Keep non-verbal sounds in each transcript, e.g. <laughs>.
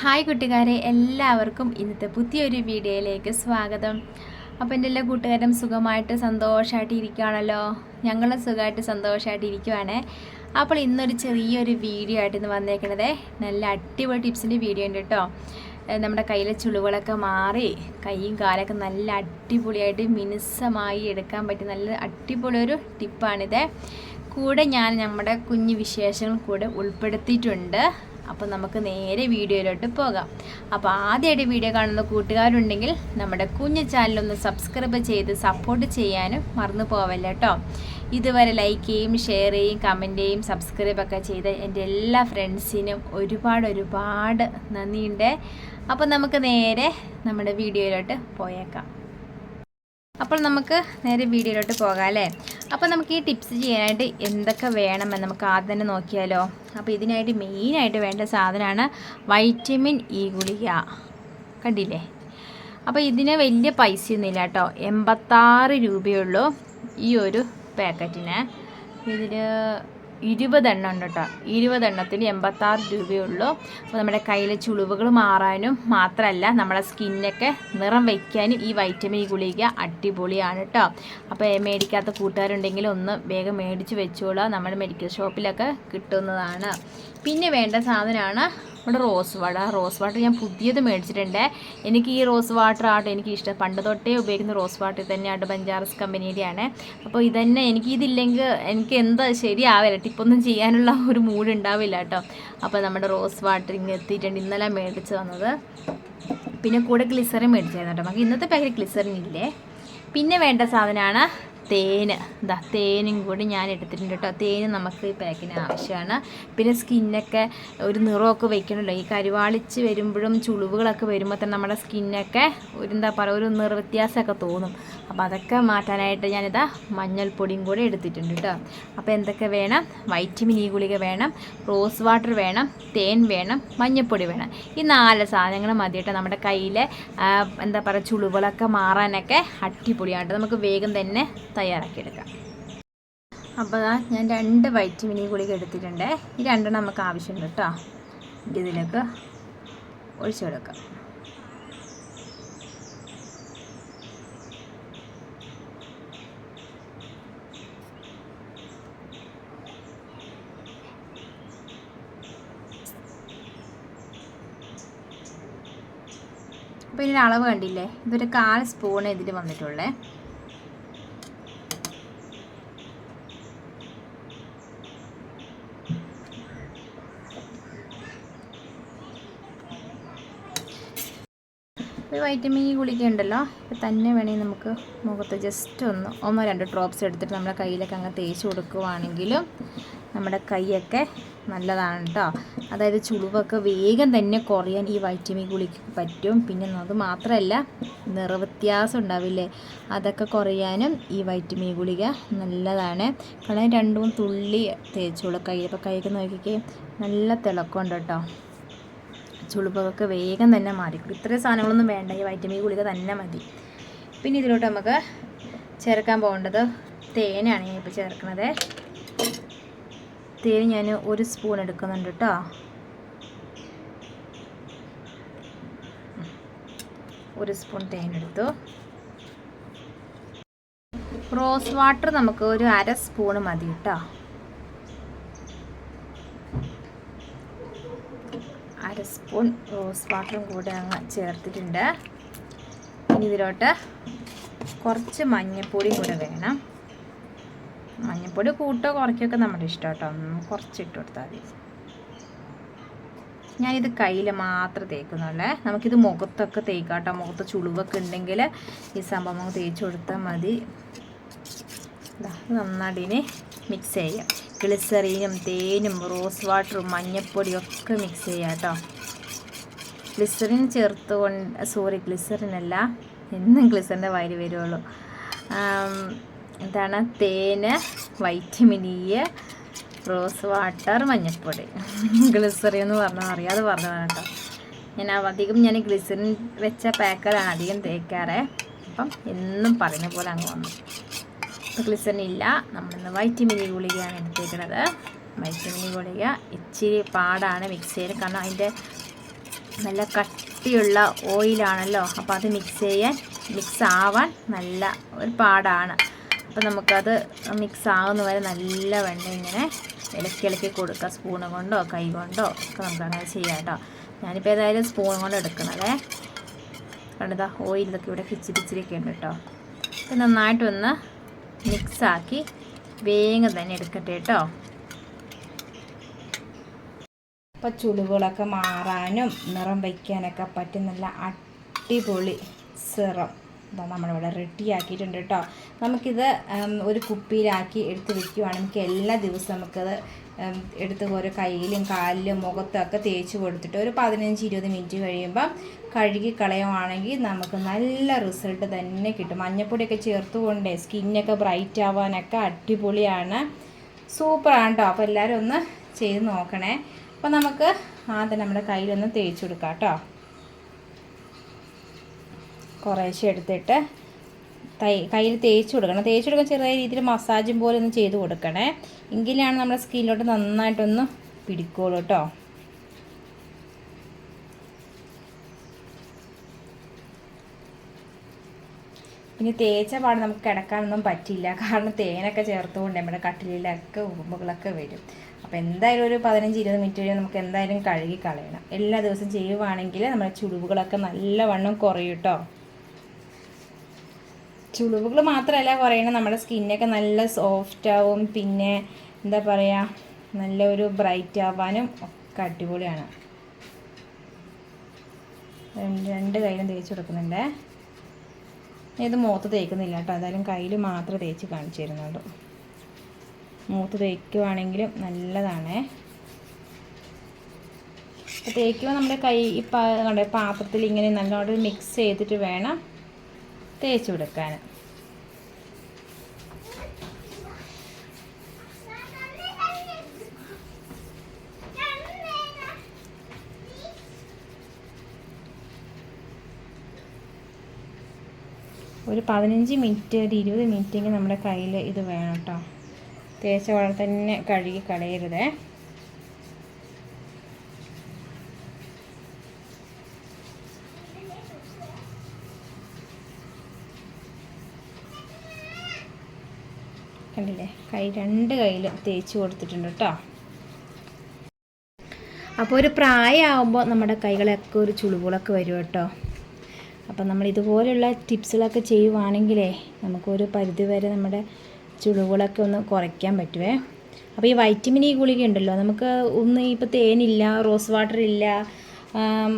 Hi കൂട്ടുകാരെ എല്ലാവർക്കും ഇന്നത്തെ പുതിയൊരു വീഡിയോയിലേക്ക് സ്വാഗതം. അപ്പോൾ എന്റെ എല്ലാ കൂട്ടുകാരും സുഖമായിട്ട് സന്തോഷമായിട്ട് ഇരിക്കുകയാണല്ലോ ഞങ്ങളും സുഖമായിട്ട് സന്തോഷമായിട്ട് ഇരിക്കുവാണ്. അപ്പോൾ ഇന്നൊരു ചെറിയൊരു വീഡിയോ ആയിട്ട് ഇന്ന് വന്നേക്കണത്. നല്ല അടിപൊളി ടിപ്സിന്റെ വീഡിയോ ഉണ്ട് കേട്ടോ. നമ്മുടെ കയ്യിലെ ചുളിവുകളൊക്കെ മാറി കൈയും കാലൊക്കെ നല്ല അടിപൊളിയായിട്ട് മിനുസമായി എടുക്കാൻ പറ്റിയ നല്ല അടിപൊളി ഒരു ടിപ്പാണിത്. കൂടെ ഞാൻ നമ്മുടെ കുഞ്ഞു വിശേഷങ്ങൾ കൂടെ ഉൾപ്പെടുത്തിയിട്ടുണ്ട്. അപ്പോൾ നമുക്ക് നേരെ വീഡിയോയിലോട്ട് പോകാം. അപ്പോൾ ആദ്യമായിട്ട് വീഡിയോ കാണുന്ന കൂട്ടുകാരുണ്ടെങ്കിൽ നമ്മുടെ കുഞ്ഞു ചാനലൊന്ന് സബ്സ്ക്രൈബ് ചെയ്ത് സപ്പോർട്ട് ചെയ്യാനും മറന്നു പോവല്ല കേട്ടോ. ഇതുവരെ ലൈക്ക് ചെയ്യും ഷെയർ ചെയ്യും കമന്റ് ചെയ്യും സബ്സ്ക്രൈബ് ഒക്കെ ചെയ്ത് എന്റെ എല്ലാ ഫ്രണ്ട്സിനും ഒരുപാട് ഒരുപാട് നന്ദിയുണ്ട്. അപ്പോൾ നമുക്ക് നേരെ നമ്മുടെ വീഡിയോയിലോട്ട് പോയേക്കാം. അപ്പോൾ നമുക്ക് നേരെ വീഡിയോയിലോട്ട് പോകാം അല്ലേ? അപ്പോൾ നമുക്ക് ഈ ടിപ്സ് ചെയ്യാനായിട്ട് എന്തൊക്കെ വേണമെന്ന് നമുക്ക് ആദ്യം തന്നെ നോക്കിയാലോ. അപ്പോൾ ഇതിനായിട്ട് മെയിനായിട്ട് വേണ്ട സാധനമാണ് വൈറ്റമിൻ ഇ ഗുളിക. കണ്ടില്ലേ? അപ്പോൾ ഇതിന് വലിയ പൈസയൊന്നുമില്ല കേട്ടോ. എൺപത്താറ് രൂപയുള്ളൂ ഈ ഒരു പാക്കറ്റിന്. ഇതിൽ ഇരുപതെണ്ണം ഉണ്ട് കേട്ടോ. ഇരുപതെണ്ണത്തിന് എൺപത്താറ് രൂപയുള്ളൂ. അപ്പോൾ നമ്മുടെ കയ്യിലെ ചുളിവുകൾ മാറാനും മാത്രമല്ല നമ്മുടെ സ്കിന്നൊക്കെ നിറം വയ്ക്കാനും ഈ വൈറ്റമിൻ ഗുളിക അടിപൊളിയാണ് കേട്ടോ. അപ്പോൾ മേടിക്കാത്ത കൂട്ടുകാരുണ്ടെങ്കിൽ ഒന്ന് വേഗം മേടിച്ച് വെച്ചോളാം നമ്മുടെ മെഡിക്കൽ ഷോപ്പിലൊക്കെ കിട്ടുന്നതാണ്. പിന്നെ വേണ്ട സാധനമാണ് നമ്മുടെ റോസ് വാട്ടർ ആ റോസ് വാട്ടർ ഞാൻ പുതിയത് മേടിച്ചിട്ടുണ്ട്. എനിക്ക് ഈ റോസ് വാട്ടർ ആട്ടോ എനിക്ക് ഇഷ്ടം. പണ്ട് തൊട്ടേ ഉപയോഗിക്കുന്ന റോസ് വാട്ടർ തന്നെയാണ് ബഞ്ചാറസ് കമ്പനിയുടെയാണ്. അപ്പോൾ ഇതന്നെ എനിക്ക് ഇതില്ലെങ്കിൽ എനിക്ക് എന്താ ശരിയാവില്ല. ടിപ്പൊന്നും ചെയ്യാനുള്ള ഒരു മൂഡ് ഉണ്ടാവില്ല കേട്ടോ. അപ്പോൾ നമ്മുടെ റോസ് വാട്ടർ ഇങ്ങനെ എത്തിയിട്ടുണ്ട്. ഇന്നലെ മേടിച്ച് വന്നത് പിന്നെ കൂടെ ഗ്ലിസറിൻ മേടിച്ചായിരുന്നു കേട്ടോ. നമുക്ക് ഇന്നത്തെ പാക്കറ്റ് ഗ്ലിസറിൻ ഇല്ലേ? പിന്നെ വേണ്ട സാധനമാണ് തേന്. എന്താ തേനും കൂടി ഞാൻ എടുത്തിട്ടുണ്ട് കേട്ടോ. തേന് നമുക്ക് ഈ പാക്കിന് ആവശ്യമാണ്. പിന്നെ സ്കിന്നൊക്കെ ഒരു നിറമൊക്കെ വെക്കണമല്ലോ. ഈ കരുവാളിച്ച് വരുമ്പോഴും ചുളിവുകളൊക്കെ വരുമ്പോൾ തന്നെ നമ്മുടെ സ്കിന്നൊക്കെ ഒരു എന്താ പറയുക ഒരു നിറവ്യത്യാസമൊക്കെ തോന്നും. അപ്പോൾ അതൊക്കെ മാറ്റാനായിട്ട് ഞാനിതാ മഞ്ഞൾപ്പൊടിയും കൂടി എടുത്തിട്ടുണ്ട് കേട്ടോ. അപ്പോൾ എന്തൊക്കെ വേണം? വൈറ്റമിൻ ഇ ഗുളിക വേണം റോസ് വാട്ടർ വേണം തേൻ വേണം മഞ്ഞൾപ്പൊടി വേണം. ഈ നാല് സാധനങ്ങൾ മതി കേട്ടോ നമ്മുടെ കയ്യിലെ എന്താ പറയുക ചുളിവുകളൊക്കെ മാറാനൊക്കെ അടിപൊളിയാണ് നമുക്ക് വേഗം തന്നെ തയ്യാറാക്കിയെടുക്കാം. അപ്പോൾ ഞാൻ രണ്ട് വൈറ്റമിനി ഗുളിക എടുത്തിട്ടുണ്ട്. ഈ രണ്ടെണ്ണം നമുക്ക് ആവശ്യമുണ്ട് കേട്ടോ. ഇതിലേക്ക് ഒഴിച്ചു കൊടുക്കാം. അപ്പോൾ ഇതിന്റെ അളവ് കണ്ടില്ലേ? ഇതൊരു കാൽ സ്പൂൺ ഇതിൽ വന്നിട്ടുള്ളേ. വൈറ്റമിൻ ഇ ഗുളിക ഉണ്ടല്ലോ ഇത് തന്നെ വേണമെങ്കിൽ നമുക്ക് മുഖത്ത് ജസ്റ്റ് ഒന്ന് ഒന്നോ രണ്ട് ഡ്രോപ്സ് എടുത്തിട്ട് നമ്മുടെ കയ്യിലൊക്കെ അങ്ങ് തേച്ച് കൊടുക്കുവാണെങ്കിലും നമ്മുടെ കൈയൊക്കെ നല്ലതാണ് കേട്ടോ അതായത് ചുളിവൊക്കെ വേഗം തന്നെ കുറയാൻ ഈ വൈറ്റമിൻ ഗുളിക്ക് പറ്റും. പിന്നെ അത് മാത്രമല്ല നിറവ്യത്യാസം ഉണ്ടാവില്ലേ? അതൊക്കെ കുറയാനും ഈ വൈറ്റമിൻ ഗുളിക നല്ലതാണ്. കാരണം രണ്ടും തുള്ളി തേച്ചോളൂ കൈ അപ്പോൾ കൈയൊക്കെ നോക്കിക്കേ നല്ല തിളക്കമുണ്ട് കേട്ടോ ചുളിപ്പൊക്കെ വേഗം തന്നെ മാറിക്കും ഇത്രയും സാധനങ്ങളൊന്നും വേണ്ട. ഈ വൈറ്റമിൻ ഗുളിക തന്നെ മതി. പിന്നെ ഇതിലോട്ട് നമുക്ക് ചേർക്കാൻ പോകേണ്ടത് തേനാണ് ഞാൻ ഇപ്പോൾ ചേർക്കുന്നത് തേൻ ഞാൻ ഒരു സ്പൂൺ എടുക്കുന്നുണ്ട് കേട്ടോ ഒരു സ്പൂൺ തേൻ എടുത്തു. റോസ് വാട്ടർ നമുക്ക് ഒരു അര സ്പൂൺ മതി കേട്ടോ അര സ്പൂൺ റോസ് വാട്ടറും കൂടെ അങ്ങ് ചേർത്തിട്ടുണ്ട്. ഇനി ഇതിലോട്ട് കുറച്ച് മഞ്ഞൾപ്പൊടി കൂടെ വേണം. മഞ്ഞൾപ്പൊടി കൂട്ടോ കുറയ്ക്കൊക്കെ നമ്മുടെ ഇഷ്ടം കേട്ടോ. കുറച്ച് ഇട്ട് കൊടുത്താൽ മതി. ഞാനിത് കയ്യിൽ മാത്രം തേക്കുന്നുള്ളേ. നമുക്കിത് മുഖത്തൊക്കെ തേക്കാം കേട്ടോ. മുഖത്ത് ചുളിവൊക്കെ ഉണ്ടെങ്കിൽ ഈ സംഭവം തേച്ച് കൊടുത്താൽ മതി. നന്നായിട്ട് ഇനി മിക്സ് ചെയ്യാം. ഗ്ലിസറീനും തേനും റോസ് വാട്ടറും മഞ്ഞപ്പൊടിയും ഒക്കെ മിക്സ് ചെയ്യാം കേട്ടോ. ഗ്ലിസറിൻ ചേർത്തുകൊണ്ട് സോറി ഗ്ലിസറിനല്ല എന്നും ഗ്ലിസറിന്റെ വായിൽ വരുള്ളൂ എന്താണ് തേന് വൈറ്റമിൻ ഇ റോസ് വാട്ടർ മഞ്ഞൾപ്പൊടി ഗ്ലിസറി എന്ന് പറഞ്ഞാൽ അറിയാതെ പറഞ്ഞതാണ് കേട്ടോ. ഞാൻ അധികം ഞാൻ ഗ്ലിസറിൻ വെച്ച പാക്കറാണ് അധികം തേക്കാറ്. അപ്പം എന്നും പറയുന്ന പോലെ അങ്ങ് വന്നു. ഗ്ലിസറിൻ ഇല്ല. നമ്മളിന്ന് വൈറ്റമിൻ ഇ ഗുളികയാണ് എടുത്തേക്കുന്നത് വൈറ്റമിൻ ഇ ഗുളിക ഇച്ചിരി പാടാണ് മിക്സ് ചെയ്യാൻ. കാരണം അതിന്റെ നല്ല കട്ടിയുള്ള ഓയിലാണല്ലോ. അപ്പോൾ അത് മിക്സ് ചെയ്യാൻ മിക്സ് ആവാൻ നല്ല ഒരു പാടാണ്. അപ്പോൾ നമുക്കത് മിക്സ് ആവുന്ന വരെ നല്ല വെണ്ണ ഇങ്ങനെ ഇളക്കി ഇളക്കി കൊടുക്കുക സ്പൂണ് കൊണ്ടോ കൈ കൊണ്ടോ ഒക്കെ നമുക്ക് അങ്ങനെ ചെയ്യാം കേട്ടോ ഞാനിപ്പോൾ ഏതായാലും സ്പൂൺ കൊണ്ട് എടുക്കണതേ. കണ്ടതാ ഓയിലൊക്കെ ഇവിടെ കിച്ചിരി ഇച്ചിരിയൊക്കെ ഉണ്ട് കേട്ടോ ഇത് നന്നായിട്ടൊന്ന് മിക്സാക്കി വേഗം തന്നെ എടുക്കട്ടെ കേട്ടോ അപ്പോൾ ചുളിവുകളൊക്കെ മാറാനും നിറം വയ്ക്കാനൊക്കെ പറ്റും. നല്ല അടിപൊളി സിറം. ഇതാ നമ്മളിവിടെ റെഡി ആക്കിയിട്ടുണ്ട് കേട്ടോ. നമുക്കിത് ഒരു കുപ്പിയിലാക്കി എടുത്ത് വെക്കുവാണെങ്കിൽ നമുക്ക് എല്ലാ ദിവസവും നമുക്കത് എടുത്ത് ഓരോ കയ്യിലും കാലിലും മുഖത്തൊക്കെ തേച്ച് കൊടുത്തിട്ട് ഒരു പതിനഞ്ച് ഇരുപത് മിനിറ്റ് കഴിയുമ്പം കഴുകി കളയുവാണെങ്കിൽ നമുക്ക് നല്ല റിസൾട്ട് തന്നെ കിട്ടും. മഞ്ഞപ്പൊടിയൊക്കെ ചേർത്തുകൊണ്ട് സ്കിന്നൊക്കെ ബ്രൈറ്റ് ആവാനൊക്കെ അടിപൊളിയാണ്. സൂപ്പറാണ് കേട്ടോ. അപ്പോൾ എല്ലാവരും ഒന്ന് ചെയ്ത് നോക്കണേ. അപ്പോൾ നമുക്ക് ആദ്യം നമ്മുടെ കയ്യിലൊന്ന് തേച്ച് കൊടുക്കാം കേട്ടോ. കുറേശ്ശെ എടുത്തിട്ട് തൈ കയ്യിൽ തേച്ച് കൊടുക്കണം. തേച്ച് കൊടുക്കാൻ ചെറിയ രീതിയിൽ മസാജും പോലെ ഒന്ന് ചെയ്ത് കൊടുക്കണേ. എങ്കിലാണ് നമ്മുടെ സ്കിന്നിലോട്ട് നന്നായിട്ടൊന്ന് പിടിക്കുള്ളൂ കേട്ടോ. പിന്നെ തേച്ച പാട് നമുക്ക് കിടക്കാനൊന്നും പറ്റില്ല. കാരണം തേനൊക്കെ ചേർത്തുകൊണ്ട് നമ്മുടെ കട്ടിലൊക്കെ ഉറുമ്പുകളൊക്കെ വരും. അപ്പോൾ എന്തായാലും ഒരു പതിനഞ്ച് ഇരുപത് മിനിറ്റ് വരെ നമുക്ക് എന്തായാലും കഴുകി കളയണം. എല്ലാ ദിവസവും ചെയ്യുവാണെങ്കിൽ നമ്മുടെ ചുളിവുകളൊക്കെ നല്ലവണ്ണം കുറയും കേട്ടോ ചുളിവുകൾ മാത്രമല്ല കുറയണം. നമ്മുടെ സ്കിന്നൊക്കെ നല്ല സോഫ്റ്റ് ആവും. പിന്നെ എന്താ പറയുക നല്ലൊരു ബ്രൈറ്റ് ആവാനും ഒക്കെ അടിപൊളിയാണ്. രണ്ട് കയ്യിലും തേച്ച് കൊടുക്കുന്നുണ്ടേ. ഇത് മൂത്ത് തേക്കുന്നില്ല കേട്ടോ എന്തായാലും കയ്യിൽ മാത്രമേ തേച്ച് കാണിച്ചു തരുന്നുള്ളൂ. മൂത്ത് തേക്കുവാണെങ്കിലും നല്ലതാണ്. അപ്പോൾ തേക്കുമ്പോൾ നമ്മുടെ കൈ ഇപ്പം നമ്മുടെ പാത്രത്തിൽ ഇങ്ങനെ നല്ലോണം മിക്സ് ചെയ്തിട്ട് വേണം തേച്ച് കൊടുക്കാൻ. ഒരു പതിനഞ്ച് മിനിറ്റ് ഒരു ഇരുപത് മിനിറ്റെങ്കിൽ നമ്മുടെ കയ്യിൽ ഇത് വേണം കേട്ടോ. തേച്ച വെള്ളം തന്നെ കഴുകി കളയരുതേ. കണ്ടില്ലേ? കൈ രണ്ട് കയ്യിലും തേച്ച് കൊടുത്തിട്ടുണ്ട് കേട്ടോ അപ്പോൾ ഒരു പ്രായമാകുമ്പോൾ നമ്മുടെ കൈകളൊക്കെ ഒരു ചുളിവുകളൊക്കെ വരും കേട്ടോ. അപ്പം നമ്മൾ ഇതുപോലെയുള്ള ടിപ്സുകളൊക്കെ ചെയ്യുവാണെങ്കിലേ നമുക്കൊരു പരിധി വരെ നമ്മുടെ ചുളിവുകളൊക്കെ ഒന്ന് കുറയ്ക്കാൻ പറ്റുമേ അപ്പോൾ ഈ വൈറ്റമിൻ ഇ ഗുളിക ഉണ്ടല്ലോ നമുക്ക് ഒന്ന് ഇപ്പോൾ തേനില്ല റോസ് വാട്ടർ ഇല്ല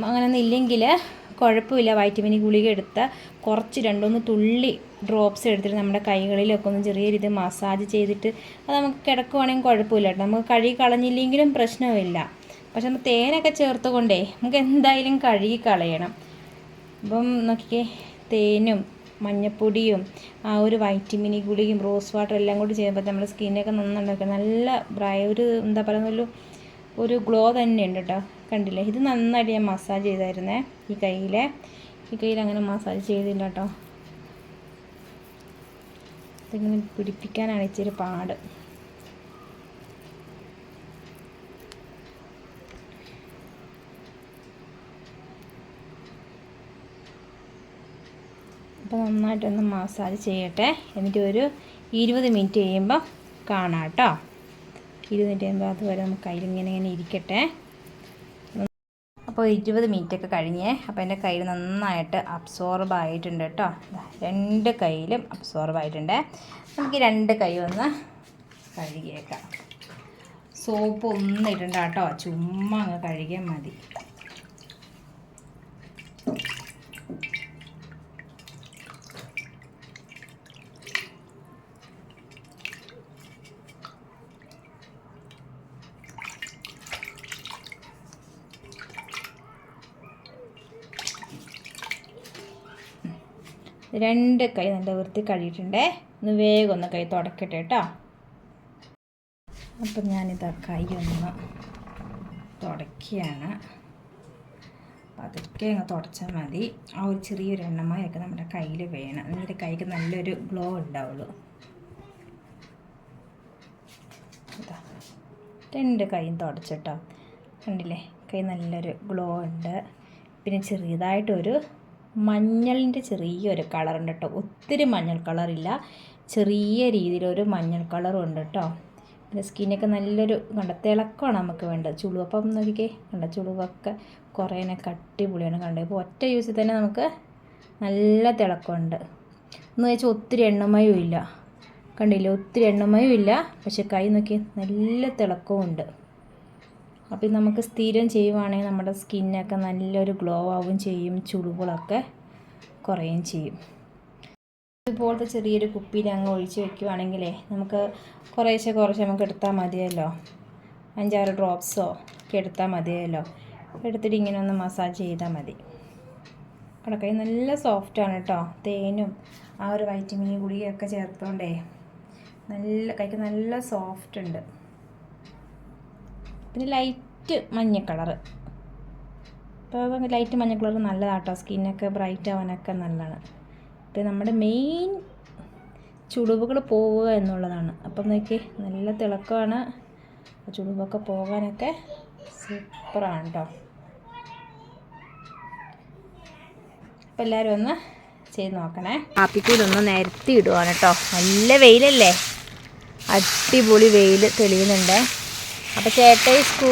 അങ്ങനെയൊന്നും ഇല്ലെങ്കിൽ കുഴപ്പമില്ല വൈറ്റമിൻ ഇ ഗുളിക എടുത്ത കുറച്ച് രണ്ടൊന്ന് തുള്ളി ഡ്രോപ്സ് എടുത്തിട്ട് നമ്മുടെ കൈകളിലൊക്കെ ഒന്ന് ചെറിയ രീതിയിൽ മസാജ് ചെയ്തിട്ട് അത് നമുക്ക് കിടക്കുവാണെങ്കിൽ കുഴപ്പമില്ല കേട്ടോ. നമുക്ക് കഴുകി കളഞ്ഞില്ലെങ്കിലും പ്രശ്നമില്ല. പക്ഷെ നമ്മൾ തേനൊക്കെ ചേർത്തുകൊണ്ടേ നമുക്ക് എന്തായാലും കഴുകി കളയണം. അപ്പം നോക്കിക്കേ തേനും മഞ്ഞപ്പൊടിയും ആ ഒരു വൈറ്റമിനി ഇ ഗുളികയും റോസ് വാട്ടർ എല്ലാം കൂടി ചെയ്യുമ്പോൾ നമ്മുടെ സ്കിന്നൊക്കെ നന്നായിട്ട് നല്ല ബ്രൈ ഒരു എന്താ പറയുന്നൊരു ഒരു ഗ്ലോ തന്നെ ഉണ്ട് കേട്ടോ. കണ്ടില്ലേ? ഇത് നന്നായിട്ട് ഞാൻ മസാജ് ചെയ്തായിരുന്നേ ഈ കയ്യിലെ. ഈ കയ്യിൽ അങ്ങനെ മസാജ് ചെയ്തില്ല കേട്ടോ. ഇതിങ്ങനെ പിടിപ്പിക്കാനാണ് ഇച്ചിരി പാട്. അപ്പോൾ നന്നായിട്ടൊന്ന് മസാജ് ചെയ്യട്ടെ. എന്നിട്ട് ഒരു ഇരുപത് മിനിറ്റ് കഴിയുമ്പോൾ കാണാം കേട്ടോ. ഇരുപത് മിനിറ്റ് കഴിയുമ്പോൾ അതുവരെ നമുക്ക് കയ്യിലിങ്ങനെ ഇങ്ങനെ ഇരിക്കട്ടെ. അപ്പോൾ ഇരുപത് മിനിറ്റൊക്കെ കഴിഞ്ഞേ അപ്പോൾ എന്റെ കയ്യിൽ നന്നായിട്ട് അബ്സോർബ് ആയിട്ടുണ്ട് കേട്ടോ. രണ്ട് കയ്യിലും അബ്സോർബ് ആയിട്ടുണ്ട്. നമുക്ക് രണ്ട് കൈ ഒന്ന് കഴുകിയേക്കാം. സോപ്പ് ഒന്നും ഇടണ്ട കേട്ടോ. ചുമ്മാ അങ്ങ് കഴുകിയാൽ മതി. രണ്ട് കൈ നല്ല വൃത്തി കഴുകിയിട്ടുണ്ടേ. ഒന്ന് വേഗം ഒന്ന് കൈ തുടക്കട്ടെ കേട്ടോ. അപ്പം ഞാനിത് കൈ ഒന്ന് തുടക്കുകയാണ് പതുക്കെ അങ്ങ് തുടച്ചാൽ മതി. ആ ഒരു ചെറിയൊരു എണ്ണമയൊക്കെ നമ്മുടെ കയ്യിൽ വേണം. എന്നിട്ട് കൈക്ക് നല്ലൊരു ഗ്ലോ ഉണ്ടാവുള്ളൂ. രണ്ട് കൈയും തുടച്ചിട്ടോ കണ്ടില്ലേ? കൈ നല്ലൊരു ഗ്ലോ ഉണ്ട്. പിന്നെ ചെറിയതായിട്ടൊരു മഞ്ഞളിന്റെ ചെറിയൊരു കളറുണ്ട് കേട്ടോ. ഒത്തിരി മഞ്ഞൾ കളറില്ല. ചെറിയ രീതിയിലൊരു മഞ്ഞൾ കളറും ഉണ്ട് കേട്ടോ. പിന്നെ സ്കിന്നൊക്കെ നല്ലൊരു കണ്ട തിളക്കമാണ് നമുക്ക് വേണ്ടത്. ചുളുവപ്പം നോക്കിക്കേ. കണ്ട ചുളുവൊക്കെ കുറേനെ കട്ടിപൊളിയാണ് കണ്ടത്. ഇപ്പോൾ ഒറ്റ യൂസിൽ തന്നെ നമുക്ക് നല്ല തിളക്കമുണ്ട്. എന്ന് വെച്ചാൽ ഒത്തിരി എണ്ണമയും ഇല്ല. കണ്ടില്ല? ഒത്തിരി എണ്ണമയും ഇല്ല. പക്ഷെ കൈ നോക്കി നല്ല തിളക്കവും ഉണ്ട് അപ്പോൾ നമുക്ക് സ്ഥിരം ചെയ്യുവാണെങ്കിൽ നമ്മുടെ സ്കിന്നൊക്കെ നല്ലൊരു ഗ്ലോ ആവും ചെയ്യും ചുളിവുകളൊക്കെ കുറയും ചെയ്യും. ഇതുപോലത്തെ ചെറിയൊരു കുപ്പിയിൽ അങ്ങ് ഒഴിച്ച് വെക്കുവാണെങ്കിലേ നമുക്ക് കുറേശ്ശെ കുറേശ്ശെ നമുക്ക് എടുത്താൽ മതിയല്ലോ. അഞ്ചാറ് ഡ്രോപ്സോ ഒക്കെ എടുത്താൽ മതിയല്ലോ. എടുത്തിട്ട് ഇങ്ങനെ ഒന്ന് മസാജ് ചെയ്താൽ മതി. കടക്കൈ നല്ല സോഫ്റ്റാണ് കേട്ടോ. തേനും ആ ഒരു വൈറ്റമിൻ ഗുളികയൊക്കെ ചേർത്തോണ്ടേ നല്ല കൈക്ക് നല്ല സോഫ്റ്റ് ഉണ്ട്. പിന്നെ ലൈറ്റ് മഞ്ഞ കളർ അപ്പോൾ ലൈറ്റ് മഞ്ഞ കളർ നല്ലതാട്ടോ. സ്കിന്നൊക്കെ ബ്രൈറ്റ് ആവാനൊക്കെ നല്ലതാണ്. ഇപ്പം നമ്മുടെ മെയിൻ ചുളിവുകൾ പോവുക എന്നുള്ളതാണ്. അപ്പം നോക്കി നല്ല തിളക്കമാണ്. ചുളിവൊക്കെ പോകാനൊക്കെ സൂപ്പറാണ് കേട്ടോ അപ്പം എല്ലാവരും ഒന്ന് ചെയ്ത് നോക്കണേ. കാപ്പിക്കൂലൊന്ന് നിരത്തി ഇടുവാണ് കേട്ടോ. നല്ല വെയിലല്ലേ? അടിപൊളി വെയിൽ തെളിയുന്നുണ്ട്. അപ്പോൾ ചേട്ടായി സ്കൂ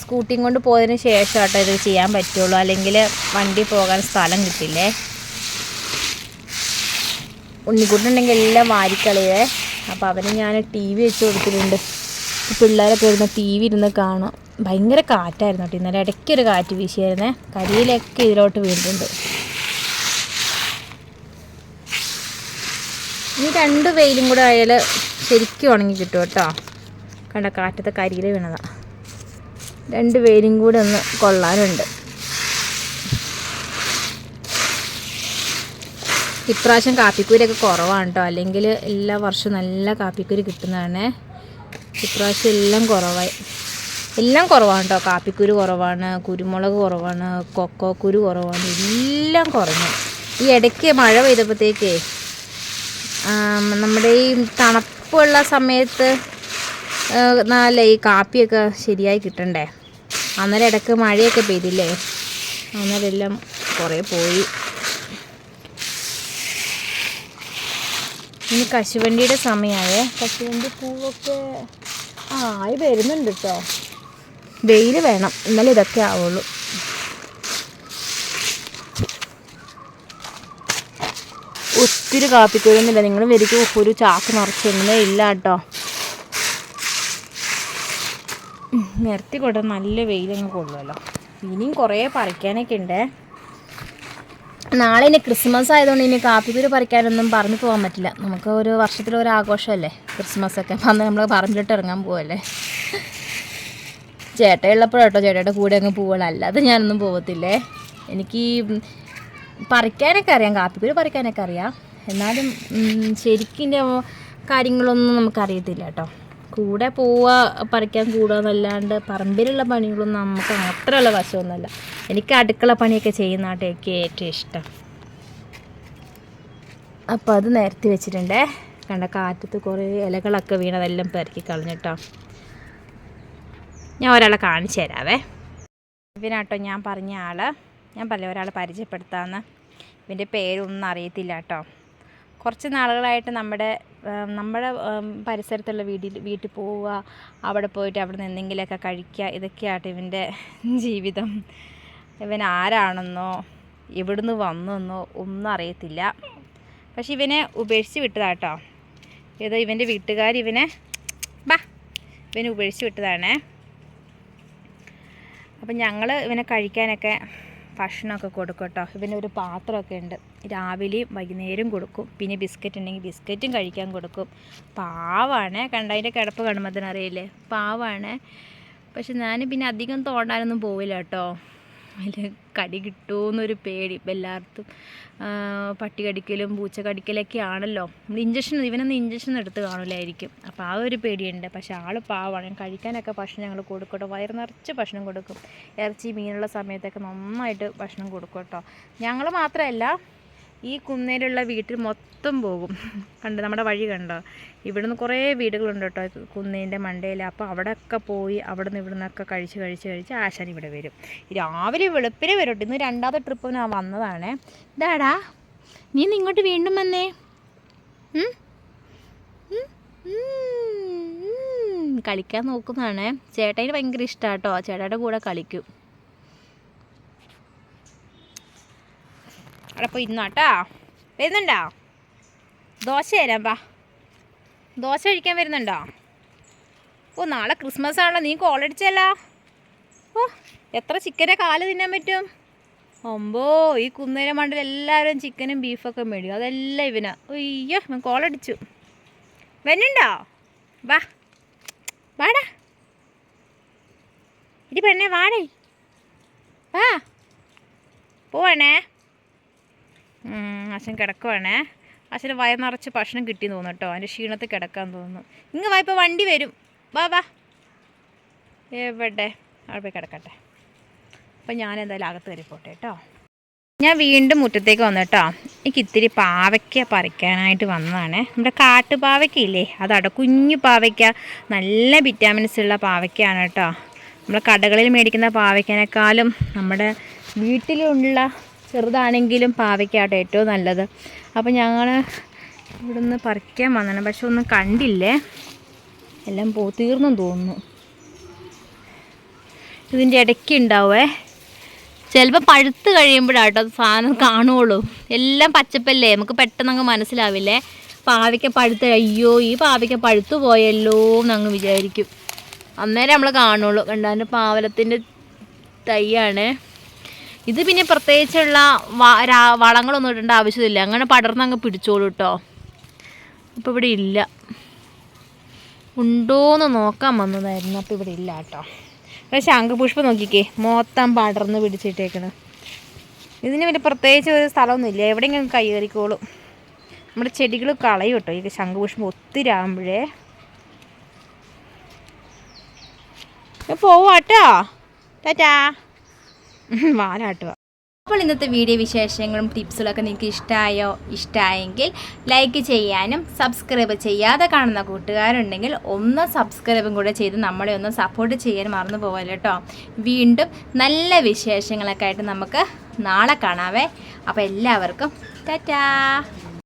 സ്കൂട്ടിയും കൊണ്ട് പോയതിന് ശേഷം കേട്ടോ ഇത് ചെയ്യാൻ പറ്റുള്ളൂ. അല്ലെങ്കിൽ വണ്ടി പോകാൻ സ്ഥലം കിട്ടില്ലേ? ഉണ്ണിക്കുട്ടുണ്ടെങ്കിൽ എല്ലാം വാരിക്കളയേ അപ്പോൾ അവന് ഞാൻ ടി വി വെച്ച് കൊടുത്തിട്ടുണ്ട്. പിള്ളേരൊക്കെ ഇരുന്ന് ടി വി ഇരുന്ന് കാണും. ഭയങ്കര കാറ്റായിരുന്നു കേട്ടോ ഇന്നലെ. ഇടയ്ക്കൊരു കാറ്റ് വീശിയായിരുന്നേ. കരിയിലൊക്കെ ഇതിലോട്ട് വീണിട്ടുണ്ട്. ഈ രണ്ട് വെയിലും കൂടെ ആയാൽ ശരിക്കും ഉണങ്ങി കിട്ടും കേട്ടോ. കണ്ട കാറ്റത്തെ കരിയിൽ വീണതാ. രണ്ട് പേരും കൂടെ ഒന്ന് കൊള്ളാനുണ്ട്. ഇപ്രാവശ്യം കാപ്പിക്കുരിയൊക്കെ കുറവാണ് കേട്ടോ അല്ലെങ്കിൽ എല്ലാ വർഷവും നല്ല കാപ്പിക്കുരി കിട്ടുന്നതാണ്. ഇപ്രാവശ്യം എല്ലാം കുറവായി. എല്ലാം കുറവാണ് കേട്ടോ കാപ്പിക്കുരു കുറവാണ് കുരുമുളക് കുറവാണ് കൊക്കോ കുരു കുറവാണ്. എല്ലാം കുറഞ്ഞു. ഈ ഇടയ്ക്ക് മഴ പെയ്തപ്പോഴത്തേക്കേ നമ്മുടെ ഈ തണുപ്പുള്ള സമയത്ത് നല്ല ഈ കാപ്പിയൊക്കെ ശരിയായി കിട്ടണ്ടേ? അന്നേരം ഇടയ്ക്ക് മഴയൊക്കെ പെയ്തില്ലേ? അന്നേരം എല്ലാം കുറേ പോയി. ഇനി കശുവണ്ടിയുടെ സമയമായേ കശുവണ്ടി പൂവൊക്കെ ആ ആയി വരുന്നുണ്ട് കേട്ടോ വെയിൽ വേണം. എന്നാലേ ഇതൊക്കെ ആവുള്ളൂ. ഒത്തിരി കാപ്പിക്കൊരുന്നില്ല നിങ്ങൾ വരിക്കും ഒരു ചാക്ക് നിറച്ചൊന്നുമേ ഇല്ല കേട്ടോ നിരത്തി കൊണ്ട നല്ല വെയിലങ്ങ് കൊള്ളുമല്ലോ ഇനിയും കുറേ പറിക്കാനൊക്കെ ഉണ്ട് നാളെ ഇനി ക്രിസ്മസ് ആയതുകൊണ്ട് ഇനി കാപ്പിക്കുരു പറിക്കാനൊന്നും പറഞ്ഞു പോകാൻ പറ്റില്ല. നമുക്ക് ഒരു വർഷത്തിലൊരു ആഘോഷമല്ലേ ക്രിസ്മസ് ഒക്കെ അപ്പം അന്ന് നമ്മൾ പറമ്പിലിട്ട് ഇറങ്ങാൻ പോവല്ലേ. ചേട്ടയുള്ളപ്പോഴോട്ടോ ചേട്ടയുടെ കൂടെ അങ്ങ് പോവുള്ളൂ. അല്ലാതെ ഞാനൊന്നും പോകത്തില്ലേ എനിക്ക് പറിക്കാനൊക്കെ അറിയാം. കാപ്പിക്കുരു പറിക്കാനൊക്കെ അറിയാം. എന്നാലും ശരിക്കും കാര്യങ്ങളൊന്നും നമുക്കറിയത്തില്ല കേട്ടോ. കൂടെ പോവുക പറിക്കാൻ കൂടുക എന്നല്ലാണ്ട് പറമ്പിലുള്ള പണികളൊന്നും നമുക്ക് അത്രയുള്ള വശമൊന്നുമല്ല. എനിക്ക് അടുക്കള പണിയൊക്കെ ചെയ്യുന്നതാട്ടോ എനിക്ക് ഏറ്റവും ഇഷ്ടം. അപ്പോൾ അത് നിരത്തി വെച്ചിട്ടുണ്ടേ. കണ്ട കാറ്റത്ത് കുറേ ഇലകളൊക്കെ വീണതെല്ലാം പെറുക്കി കളഞ്ഞിട്ടോ ഞാൻ ഒരാളെ കാണിച്ചു തരാവേ. ഇവനാട്ടോ ഞാൻ പറഞ്ഞ ആൾ ഞാൻ പറഞ്ഞ ഒരാളെ പരിചയപ്പെടുത്താമെന്ന് ഇവന്റെ പേരൊന്നും അറിയത്തില്ല കേട്ടോ കുറച്ച് നാളുകളായിട്ട് നമ്മുടെ നമ്മുടെ പരിസരത്തുള്ള വീട്ടിൽ വീട്ടിൽ പോവുക അവിടെ പോയിട്ട് അവിടെ നിന്ന് എന്തെങ്കിലുമൊക്കെ കഴിക്കുക ഇതൊക്കെയാട്ടോ ഇവന്റെ ജീവിതം. ഇവൻ ആരാണെന്നോ എവിടുന്ന് വന്നെന്നോ ഒന്നും അറിയത്തില്ല. പക്ഷെ ഇവനെ ഉപേക്ഷിച്ച് വിട്ടതാട്ടോ. ഏതോ ഇവന്റെ വീട്ടുകാർ ഇവനെ ബാ ഇവനെ ഉപേക്ഷിച്ച് വിട്ടതാണേ. അപ്പം ഞങ്ങൾ ഇവനെ കഴിക്കാനൊക്കെ ഭക്ഷണമൊക്കെ കൊടുക്കും കേട്ടോ ഇവന് ഒരു പാത്രമൊക്കെ ഉണ്ട്. രാവിലെയും വൈകുന്നേരം കൊടുക്കും. പിന്നെ ബിസ്ക്കറ്റ് ഉണ്ടെങ്കിൽ ബിസ്ക്കറ്റും കഴിക്കാൻ കൊടുക്കും. പാവാണ്. കണ്ട കണ്ടതിന്റെ കിടപ്പ് കാണുമ്പോൾ തന്നെ അറിയില്ലേ പാവാണ്. പക്ഷെ ഞാൻ പിന്നെ അധികം തോണ്ടാനൊന്നും പോവില്ല കേട്ടോ. അതിൽ കടി കിട്ടുമെന്നൊരു പേടി. ഇപ്പം എല്ലായിടത്തും പട്ടി കടിക്കലും പൂച്ച കടിക്കലൊക്കെ ആണല്ലോ. നമ്മൾ ഇഞ്ചക്ഷൻ ഇവനൊന്നും ഇഞ്ചക്ഷൻ എടുത്ത് കാണില്ലായിരിക്കും അപ്പോൾ ആ ഒരു പേടിയുണ്ട്. പക്ഷേ ആൾ ഞാൻ കഴിക്കാനൊക്കെ ഭക്ഷണം ഞങ്ങൾ കൊടുക്കട്ടോ. വയറ് നിറച്ച് ഭക്ഷണം കൊടുക്കും. ഇറച്ചി മീനുള്ള സമയത്തൊക്കെ നന്നായിട്ട് ഭക്ഷണം കൊടുക്കും കേട്ടോ. ഞങ്ങൾ മാത്രമല്ല ഈ കുന്നേലുള്ള വീട്ടിൽ മൊത്തം പോകും. കണ്ട് നമ്മുടെ വഴി കണ്ടോ? ഇവിടുന്ന് കുറേ വീടുകളുണ്ട് കേട്ടോ കുന്നേന്റെ മണ്ടയിൽ അപ്പോൾ അവിടെയൊക്കെ പോയി അവിടെ നിന്ന് ഇവിടെ നിന്നൊക്കെ കഴിച്ച് കഴിച്ച് കഴിച്ച് ആശാൻ ഇവിടെ വരും. രാവിലെ വെളുപ്പിന് വരും ഇന്ന് രണ്ടാമത്തെ ട്രിപ്പ് ഞാൻ വന്നതാണ്. ഇതാടാ നീ ഇങ്ങോട്ട് വീണ്ടും വന്നേ. കളിക്കാൻ നോക്കുന്നതാണ്. ചേട്ടന് ഭയങ്കര ഇഷ്ടമാണ് കേട്ടോ. ചേട്ടായുടെ കൂടെ കളിക്കും. അവിടെ പോയി ഇരുന്നോട്ടാ വരുന്നുണ്ടോ? ദോശ തരാം പാ ദോശ കഴിക്കാൻ വരുന്നുണ്ടോ? ഓ നാളെ ക്രിസ്മസ് ആണല്ലോ നീ കോളടിച്ചല്ലോ ഓ എത്ര ചിക്കന്റെ കാൽ തിന്നാൻ പറ്റും? ഒമ്പോ ഈ കുന്നേര മണ്ടിൽ എല്ലാവരും ചിക്കനും ബീഫൊക്കെ മേടിക്കും. അതെല്ലാം ഇവനാ. അയ്യോ ഇവൻ കോളടിച്ചു വരുന്നുണ്ടോ? വാ. വാടാ. ഇടി പെണ്ണേ വാടേ. വാ. പോവാണേ. അച്ഛൻ കിടക്കുവാണേ. അച്ഛന് വയ നിറച്ച് ഭക്ഷണം കിട്ടി തോന്നുന്നു കേട്ടോ. അതിന്റെ ക്ഷീണത്തിൽ കിടക്കാൻ തോന്നുന്നു. ഇങ്ങ് വാ ഇപ്പോൾ വണ്ടി വരും. വാ വാ. എവിടെ? അവിടെ പോയി കിടക്കട്ടെ. അപ്പം ഞാൻ എന്തായാലും അകത്ത് കയറി പോട്ടെ കേട്ടോ. ഞാൻ വീണ്ടും മുറ്റത്തേക്ക് വന്നു കേട്ടോ. എനിക്ക് ഇത്തിരി പാവയ്ക്ക പറിക്കാനായിട്ട് വന്നതാണ്. നമ്മുടെ കാട്ടുപാവയ്ക്ക ഇല്ലേ അതാട്ടോ കുഞ്ഞു പാവയ്ക്ക. നല്ല വിറ്റാമിൻസ് ഉള്ള പാവയ്ക്കാണ് കേട്ടോ. നമ്മൾ കടകളിൽ മേടിക്കുന്ന പാവയ്ക്കനേക്കാളും നമ്മുടെ വീട്ടിലുള്ള ചെറുതാണെങ്കിലും പാവയ്ക്കാട്ടോ ഏറ്റവും നല്ലത്. അപ്പോൾ ഞങ്ങൾ ഇവിടുന്ന് പറിക്കാൻ വന്നതാണ്. പക്ഷെ ഒന്നും കണ്ടില്ലേ? എല്ലാം പോ തോന്നുന്നു. ഇതിന്റെ ഇടയ്ക്ക് ഉണ്ടാവേ. ചിലപ്പോൾ പഴുത്ത് കഴിയുമ്പോഴാട്ടോ അത് സാധനം കാണുള്ളൂ. എല്ലാം പച്ചപ്പല്ലേ? നമുക്ക് പെട്ടെന്ന് അങ്ങ് മനസ്സിലാവില്ലേ? പാവയ്ക്ക പഴുത്ത് അയ്യോ ഈ പാവയ്ക്ക പഴുത്തു പോയല്ലോ എന്നങ്ങ് വിചാരിക്കും. അന്നേരം നമ്മൾ കാണുള്ളൂ. കണ്ടാന്റെ പാവലത്തിന്റെ തൈയാണ്. ഇത് പിന്നെ പ്രത്യേകിച്ചുള്ള വളങ്ങളൊന്നും ഇടേണ്ട ആവശ്യമില്ല. അങ്ങനെ പടർന്ന് അങ്ങ് പിടിച്ചോളൂ കേട്ടോ അപ്പോൾ ഇവിടെ ഇല്ല. ഉണ്ടോയെന്ന് നോക്കാൻ വന്നതായിരുന്നു. അപ്പോൾ ഇവിടെ ഇല്ല കേട്ടോ പക്ഷേ ശംഖുപുഷ്പം നോക്കിക്കേ. മൊത്തം പടർന്ന് പിടിച്ചിട്ടേക്കണ്. ഇതിന് പിന്നെ പ്രത്യേകിച്ച് ഒരു സ്ഥലമൊന്നുമില്ല എവിടെയെങ്കിലും കൈ നമ്മുടെ ചെടികൾ കളയും കേട്ടോ ഈ ശംഖുപുഷ്പം ഒത്തിരി ആകുമ്പോഴേ പോവാട്ടോ. ടാറ്റാ. <laughs> വാലാട്ടുക അപ്പോൾ ഇന്നത്തെ വീഡിയോ വിശേഷങ്ങളും ടിപ്സുകളൊക്കെ നിങ്ങൾക്ക് ഇഷ്ടമായോ ഇഷ്ടമായെങ്കിൽ ലൈക്ക് ചെയ്യാനും സബ്സ്ക്രൈബ് ചെയ്യാതെ കാണുന്ന കൂട്ടുകാരുണ്ടെങ്കിൽ ഒന്ന് സബ്സ്ക്രൈബും കൂടെ ചെയ്ത് നമ്മളെ ഒന്ന് സപ്പോർട്ട് ചെയ്യാൻ മറന്നു പോകല്ലോ കേട്ടോ. വീണ്ടും നല്ല വിശേഷങ്ങളൊക്കെ ആയിട്ട് നമുക്ക് നാളെ കാണാവേ. അപ്പോൾ എല്ലാവർക്കും ടാറ്റാ.